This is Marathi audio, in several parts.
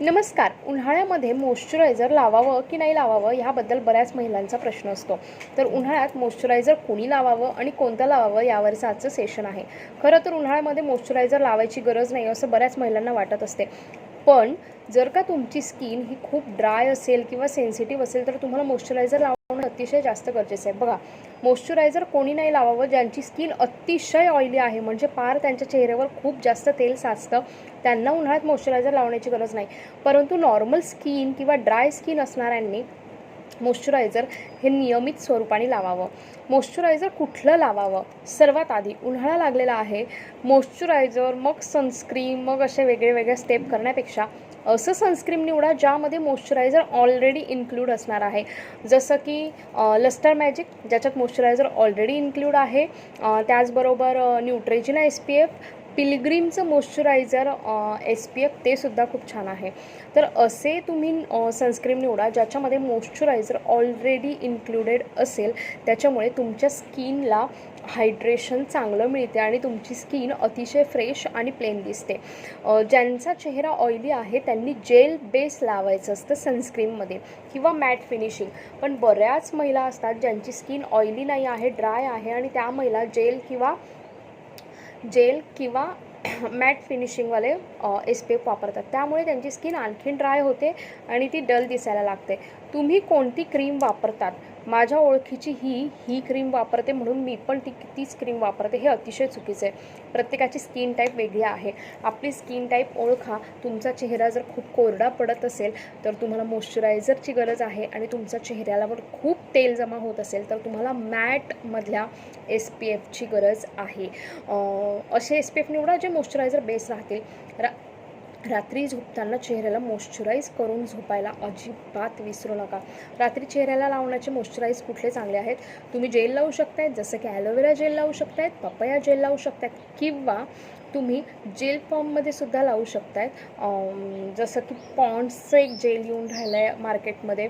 नमस्कार. उन्हाळ्यामध्ये मॉइश्चरायझर लावावं की नाही लावावं ह्याबद्दल बऱ्याच महिलांचा प्रश्न असतो. तर उन्हाळ्यात मॉइश्चरायझर कोणी लावावं आणि कोणतं लावावं यावरचं आजचं सेशन आहे. खरं तर उन्हाळ्यामध्ये मॉइश्चरायझर लावायची गरज नाही असं बऱ्याच महिलांना वाटत असते. पण जर का तुमची स्किन ही खूप ड्राय असेल किंवा सेन्सिटिव्ह असेल तर तुम्हाला मॉइश्चरायझर लाव अतिशय जास्त गरजेचं आहे. बघा मॉइश्चरायझर कोणी नाही लावावं ज्यांची स्किन अतिशय ऑइली आहे. म्हणजे पार त्यांच्या चेहऱ्यावर खूप जास्त तेल साचतं. त्यांना उन्हाळ्यात मॉइश्चरायझर लावण्याची गरज नाही. परंतु नॉर्मल स्किन किंवा ड्राय स्किन असणाऱ्यांनी मॉइश्चरायझर हे नियमित स्वरूपाने लावावं. मॉइश्चरायझर कुठलं लावावं? सर्वात आधी उन्हाळा लागलेला आहे. मॉइश्चरायझर मग सनस्क्रीन मग असे वेगळे वेगळे स्टेप करण्यापेक्षा असं सनस्क्रीन निवडा ज्यामध्ये मॉइश्चरायझर ऑलरेडी इन्क्लूड असणार आहे. जसं की लस्टर मॅजिक ज्याच्यात मॉइश्चरायझर ऑलरेडी इन्क्लूड आहे. त्याचबरोबर न्यूट्रेजिना एस पी एफ पिलग्रीमचं मॉइश्चरायझर एस पी एफ ते सुद्धा खूप छान आहे. तर असे तुम्ही सनस्क्रीन निवडा ज्याच्यामध्ये मॉइश्चरायझर ऑलरेडी इन्क्लुडेड असेल त्याच्यामुळे तुमच्या स्किनला हायड्रेशन चांगलं मिळते आणि तुमची स्किन अतिशय फ्रेश आणि प्लेन दिसते. ज्यांचा चेहरा ऑइली आहे त्यांनी जेल बेस लावायचं असतं सनस्क्रीनमध्ये किंवा मॅट फिनिशिंग पण बऱ्याच महिला असतात ज्यांची स्किन ऑइली नाही आहे ड्राय आहे आणि त्या महिला जेल किंवा जेल किंवा मॅट फिनिशिंगवाले एस वापरतात. त्यामुळे त्यांची स्किन आणखीन ड्राय होते आणि ती डल दिसायला लागते. तुम्ही कोणती क्रीम वापरतात? माझ्या ओळखीची ही ही क्रीम वापरते म्हणून मी पण ती तीच क्रीम वापरते. हे अतिशय चुकीचं आहे. प्रत्येकाची स्किन टाईप वेगळी आहे. आपली स्किन टाईप ओळखा. तुमचा चेहरा जर खूप कोरडा पडत असेल तर तुम्हाला मॉइश्चरायझरची गरज आहे आणि तुमच्या चेहऱ्यावर खूप तेल जमा होत असेल तर तुम्हाला मॅटमधल्या एस पी एफची गरज आहे. असे एस पी एफ निवडा जे मॉइश्चरायझर बेस राहतील. रा रात्री झोपताना चेहऱ्याला मॉइश्चराईज करून झोपायला अजिबात विसरू नका. रात्री चेहऱ्याला लावण्याचे मॉइश्चराईज कुठले चांगले आहेत? तुम्ही जेल लावू शकतायत जसं की ॲलोवेरा जेल लावू शकतायत पपया जेल लावू शकतायत किंवा तुम्ही जेल फॉर्ममध्ये सुद्धा लावू शकतायत. जसं की पॉन्ड्सचं एक जेल येऊन राहिलं आहे मार्केटमध्ये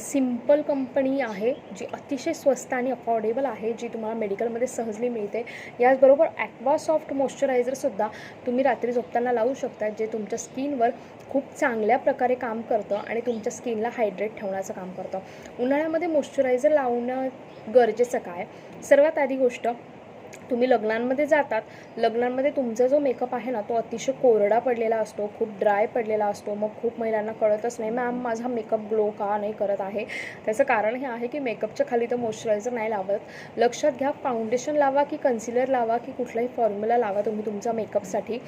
सिंपल कंपनी आहे जी अतिशय स्वस्त आणि अफोर्डेबल आहे जी तुम्हाला मेडिकलमध्ये सहजली मिळते. याचबरोबर ॲक्वा सॉफ्ट मॉइश्चरायझरसुद्धा तुम्ही रात्री झोपताना लावू शकता जे तुमच्या स्किनवर खूप चांगल्या प्रकारे काम करतं आणि तुमच्या स्किनला हायड्रेट ठेवण्याचं काम करतं. उन्हाळ्यामध्ये मॉइश्चरायझर लावणं गरजेचं काय? सर्वात आधी गोष्ट तुम्ही लग्नांमध्ये जातात लग्नांमध्ये तुमचा जो मेकअप आहे ना तो अतिशय कोरडा पडलेला असतो खूप ड्राय पडलेला असतो. मग खूप महिलांना कळतच नाही मॅम माझा मेकअप ग्लो का नाही करत आहे? त्याचं कारण हे आहे की मेकअपच्या खाली तर मॉइश्चरायझर नाही लावत. लक्षात घ्या फाउंडेशन लावा की कन्सिलर लावा की कुठलाही फॉर्म्युला लावा तुम्ही तुमच्या मेकअपसाठी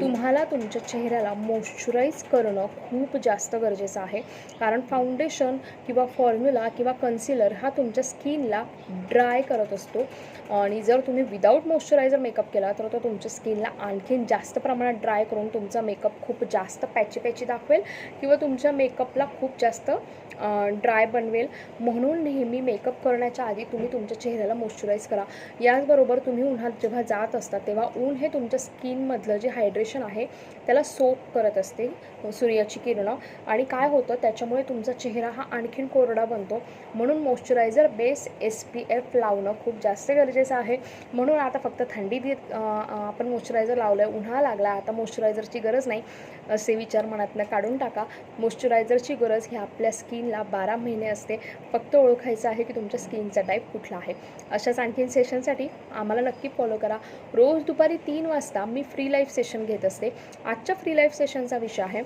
तुम्हाला तुमच्या चेहऱ्याला मॉइश्चराईज करणं खूप जास्त गरजेचं आहे. कारण फाउंडेशन किंवा फॉर्म्युला किंवा कन्सिलर हा तुमच्या स्किनला ड्राय करत असतो. आणि जर तुम्ही विदाऊट मॉइश्चरायझर मेकअप केला तर तो तुमच्या स्किनला आणखीन जास्त प्रमाणात ड्राय करून तुमचा मेकअप खूप जास्त पॅची पॅची दाखवेल किंवा तुमच्या मेकअपला खूप जास्त ड्राय बनवेल. म्हणून नेहमी मेकअप करण्याच्या आधी तुम्ही तुमच्या चेहऱ्याला मॉइश्चराईज करा. याचबरोबर तुम्ही उन्हात जेव्हा जात असता तेव्हा ऊन हे तुमच्या स्किनमधलं जे हायड्रेशन आहे त्याला सोप करत असते सूर्याची किरणं. आणि काय होतं त्याच्यामुळे तुमचा चेहरा हा आणखीन कोरडा बनतो. म्हणून moisturizer base S P F लावणं खूप जास्त गरजेचं आहे. म्हणून आता फक्त थंडी देत आपण मॉइश्चरायझर लावलं आहे उन्हा लागला आता मॉइश्चरायझरची गरज नाही. असे विचार मनातनं काढून टाका. मॉइश्चरायझरची गरज ही आपल्या स्किन तुम्हाला बारा महिने असते फक्त ओळखायचं आहे की तुमच्या स्किनचा टाईप कुठला आहे. अशाच आणखीन सेशनसाठी आम्हाला नक्की फॉलो करा. रोज दुपारी तीन वाजता मी फ्री लाईफ सेशन घेत असते. आजच्या फ्री लाईफ सेशनचा विषय आहे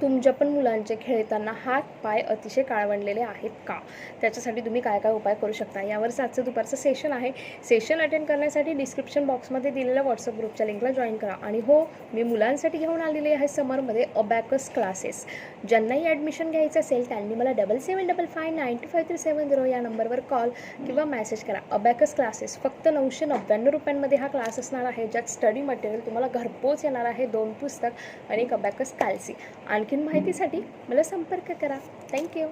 तुमच्या पण मुलांचे खेळताना हात पाय अतिशय काळवंडलेले आहेत का? त्याच्यासाठी तुम्ही काय काय उपाय करू शकता? यावर आजचं दुपारचं सेशन आहे. सेशन अटेंड करण्यासाठी डिस्क्रिप्शन बॉक्समध्ये दिलेल्या व्हॉट्सअप ग्रुपच्या लिंकला जॉईन करा. आणि हो मी मुलांसाठी घेऊन आलेली आहे समरमध्ये अबॅकस क्लासेस ज्यांनाही ॲडमिशन घ्यायचं असेल त्यांनी मला double seven double five nine two five three seven zero या नंबरवर कॉल किंवा मेसेज करा. अबॅकस क्लासेस फक्त नऊशे नव्याण्णव रुपयांमध्ये हा क्लास असणार आहे. ज्यात स्टडी मटेरियल तुम्हाला घरपोच येणार आहे. दोन पुस्तक आणि एक अबॅकस कॅल्सी आणखीन माहितीसाठी मला संपर्क करा. थँक्यू